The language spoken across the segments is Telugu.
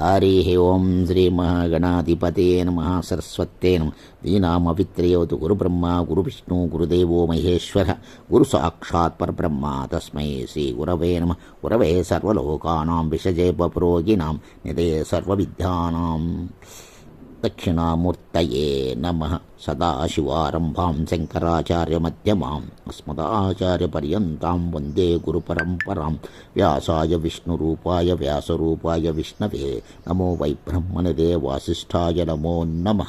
హరి ఓం శ్రీ మహాగణాధిపతే నమ. సరస్వతే నమ. దీనామవిత్రయోతు గురు బ్రహ్మ గురు విష్ణు గురుదేవో మహేశ్వర గురు సాక్షాత్ పరబ్రహ్మ తస్మై శ్రీ గురవే నమ. గురవే సర్వలోకానాం విషజే పపురోగిణాం నిదే సర్వవిద్యానాం. దక్షిణామూర్తయే నమ. సదాశివారంభాం శంకరాచార్యమ్యమాం అస్మదాచార్యపర్యంతం వందే గురు పరంపరాం వ్యాసాయ విష్ణురూపాయ వ్యాసరూపాయ విష్ణవే. నమో వై బ్రహ్మణదే వాసిష్ఠాయ నమో నమ.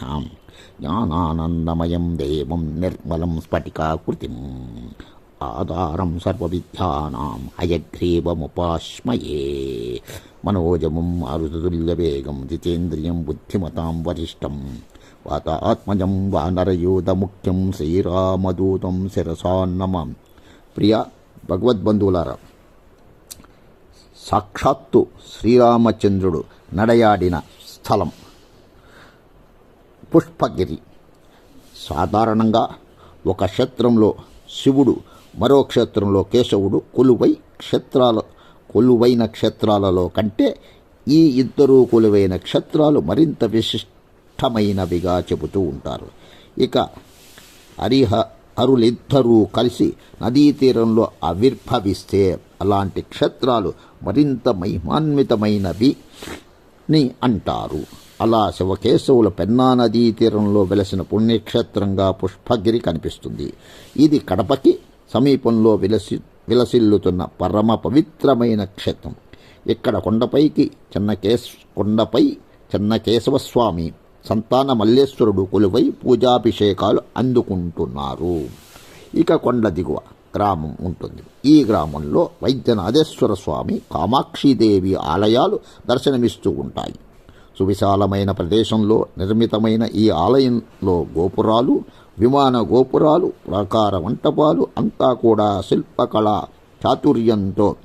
జ్ఞానానందమయం దేవం నిర్మలం స్ఫటికాకృతిం. ఆధారం సర్వవిద్యానాం హయగ్రీవముపాస్మయే మనోజమం ఆరుతుల్యవేగం జితేంద్రియం బుద్ధిమతాం వరిష్టం. వాతాత్మజం వానరయూధముఖ్యం శ్రీరామదూతం శిరసాన్నమం ప్రియ భగవద్బంధువులారా సాక్షాత్తు శ్రీరామచంద్రుడు నడయాడిన స్థలం పుష్పగిరి. సాధారణంగా ఒక క్షేత్రంలో శివుడు మరో క్షేత్రంలో కేశవుడు కొలువై క్షేత్రాల కొలువైన క్షేత్రాలలో కంటే ఈ ఇద్దరు కొలువైన క్షేత్రాలు మరింత విశిష్టమైనవిగా చెబుతూ ఉంటారు. ఇక హరిహ అరులిద్దరూ కలిసి నదీ తీరంలో ఆవిర్భవిస్తే అలాంటి క్షేత్రాలు మరింత మహిమాన్వితమైనవి ని అంటారు. అలా శివకేశవుల పెన్నా నదీ తీరంలో వెలసిన పుణ్యక్షేత్రంగా పుష్పగిరి కనిపిస్తుంది. ఇది కడపకి సమీపంలో విలసి విలసిల్లుతున్న పరమ పవిత్రమైన క్షేత్రం. ఇక్కడ కొండపైకి చిన్నకేశ్ కొండపై చిన్నకేశవస్వామి సంతాన మల్లేశ్వరుడు కొలువై పూజాభిషేకాలు అందుకుంటున్నారు. ఇక కొండ దిగువ గ్రామం ఉంటుంది. ఈ గ్రామంలో వైద్యనాథేశ్వర స్వామి కామాక్షిదేవి ఆలయాలు దర్శనమిస్తూ ఉంటాయి. సువిశాలమైన ప్రదేశంలో నిర్మితమైన ఈ ఆలయంలో గోపురాలు విమాన గోపురాలు ప్రాకార మంటపాలు అంతా కూడా శిల్పకళ చాతుర్యంతో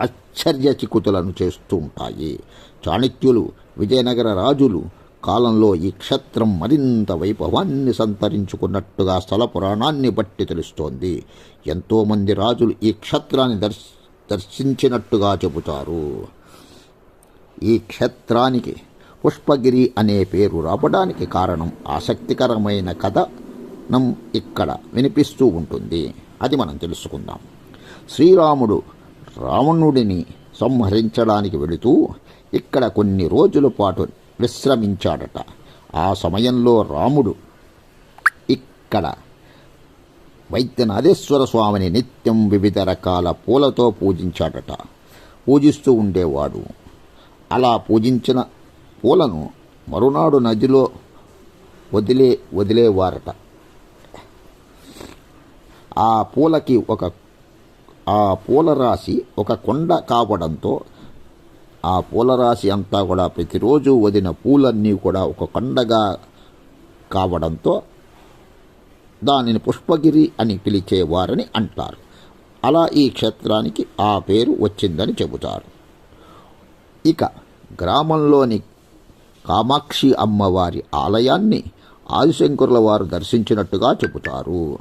ఆశ్చర్యచికుతులను చేస్తూ ఉంటాయి. చాణక్యులు విజయనగర రాజులు కాలంలో ఈ క్షేత్రం మరింత వైభవాన్ని సంతరించుకున్నట్టుగా స్థల పురాణాన్ని బట్టి తెలుస్తోంది. ఎంతోమంది రాజులు ఈ క్షేత్రాన్ని దర్శ దర్శించినట్టుగా చెబుతారు. ఈ క్షేత్రానికి పుష్పగిరి అనే పేరు రావడానికి కారణం ఆసక్తికరమైన కథనం ఇక్కడ వినిపిస్తూ ఉంటుంది. అది మనం తెలుసుకుందాం. శ్రీరాముడు రావణుడిని సంహరించడానికి వెళుతూ ఇక్కడ కొన్ని రోజుల పాటు విశ్రమించాడట. ఆ సమయంలో రాముడు ఇక్కడ వైద్యనాథేశ్వర స్వామిని నిత్యం వివిధ రకాల పూలతో పూజించాడట. పూజిస్తూ ఉండేవాడు. అలా పూజించిన పూలను మరునాడు నదిలో వదిలే వదిలేవారట. ఆ పూలకి ఒక ఆ పూల రాశి ఒక కొండ కావడంతో ఆ పూల రాశి అంతా కూడా ప్రతిరోజు వదిన పూలన్నీ కూడా ఒక కొండగా కావడంతో దానిని పుష్పగిరి అని పిలిచేవారని అంటారు. అలా ఈ క్షేత్రానికి ఆ పేరు వచ్చిందని చెబుతారు. ఇక గ్రామంలోని కామాక్షి అమ్మవారి ఆలయాన్ని ఆదిశంకరుల వారు దర్శించినట్టుగా చెబుతారు.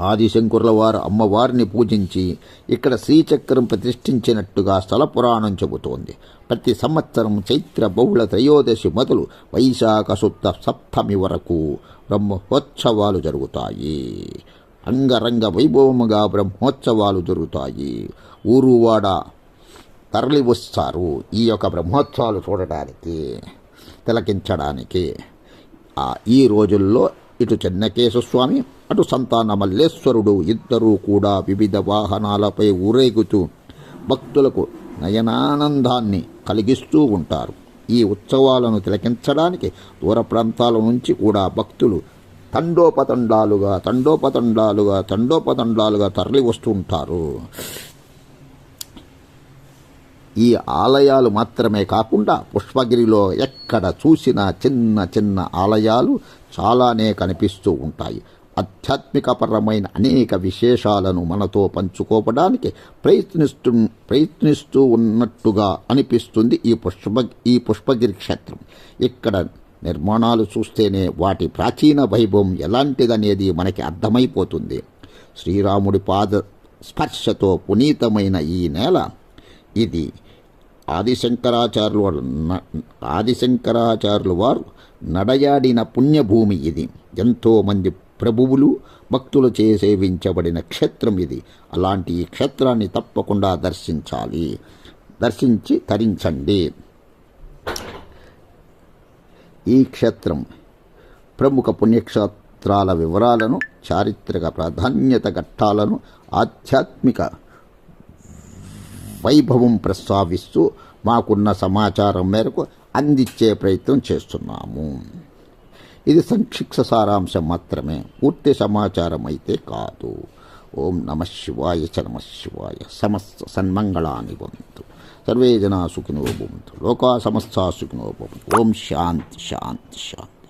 ఆదిశంకరుల వారు అమ్మవారిని పూజించి ఇక్కడ శ్రీచక్రం ప్రతిష్ఠించినట్టుగా స్థల పురాణం చెబుతోంది. ప్రతి సంవత్సరం చైత్ర బహుళ త్రయోదశి మొదలు వైశాఖ శుద్ధ సప్తమి వరకు బ్రహ్మోత్సవాలు జరుగుతాయి. అంగరంగ వైభవముగా బ్రహ్మోత్సవాలు జరుగుతాయి. ఊరువాడ తరలి వస్తారు ఈ యొక్క బ్రహ్మోత్సవాలు చూడటానికి తిలకించడానికి. ఈ రోజుల్లో ఇటు చెన్నకేశస్వామి అటు సంతాన మల్లేశ్వరుడు ఇద్దరూ కూడా వివిధ వాహనాలపై ఊరేగుతూ భక్తులకు నయనానందాన్ని కలిగిస్తూ ఉంటారు. ఈ ఉత్సవాలను తిలకించడానికి దూర ప్రాంతాల నుంచి కూడా భక్తులు తండోపతండాలుగా తండోపతండాలుగా తండోపతండాలుగా తరలి వస్తుంటారు ఈ ఆలయాలు మాత్రమే కాకుండా పుష్పగిరిలో ఎక్కడ చూసినా చిన్న చిన్న ఆలయాలు చాలానే కనిపిస్తూ ఉంటాయి. ఆధ్యాత్మికపరమైన అనేక విశేషాలను మనతో పంచుకోవడానికి ప్రయత్నిస్తూ ప్రయత్నిస్తూ ఉన్నట్టుగా అనిపిస్తుంది ఈ పుష్ప ఈ పుష్పగిరి క్షేత్రం. ఇక్కడ నిర్మాణాలు చూస్తేనే వాటి ప్రాచీన వైభవం ఎలాంటిదనేది మనకి అర్థమైపోతుంది. శ్రీరాముడి పాద స్పర్శతో పునీతమైన ఈ నేల ఇది ఆదిశంకరాచార్యులు వారు ఆదిశంకరాచార్యులు వారు నడయాడిన పుణ్యభూమి ఇది. ఎంతోమంది ప్రభువులు భక్తులు సేవించబడిన క్షేత్రం ఇది. అలాంటి ఈ క్షేత్రాన్ని తప్పకుండా దర్శించాలి. దర్శించి తరించండి. ఈ క్షేత్రం ప్రముఖ పుణ్యక్షేత్రాల వివరాలను చారిత్రక ప్రాధాన్యత ఘట్టాలను ఆధ్యాత్మిక వైభవం ప్రస్తావిస్తూ మాకున్న సమాచారం మేరకు అందించే ప్రయత్నం చేస్తున్నాము. ఇది సంక్షిప్త సారాంశం మాత్రమే. పూర్తి సమాచారం అయితే కాదు. ఓం నమ శివాయ చ నమ శివాయ. సమస్త సన్మంగళాని భవంతు సర్వే జనా సుఖినో భవంతు. లోకా సమస్త సుఖినో భవంతు. ఓం శాంతి శాంతి శాంతి.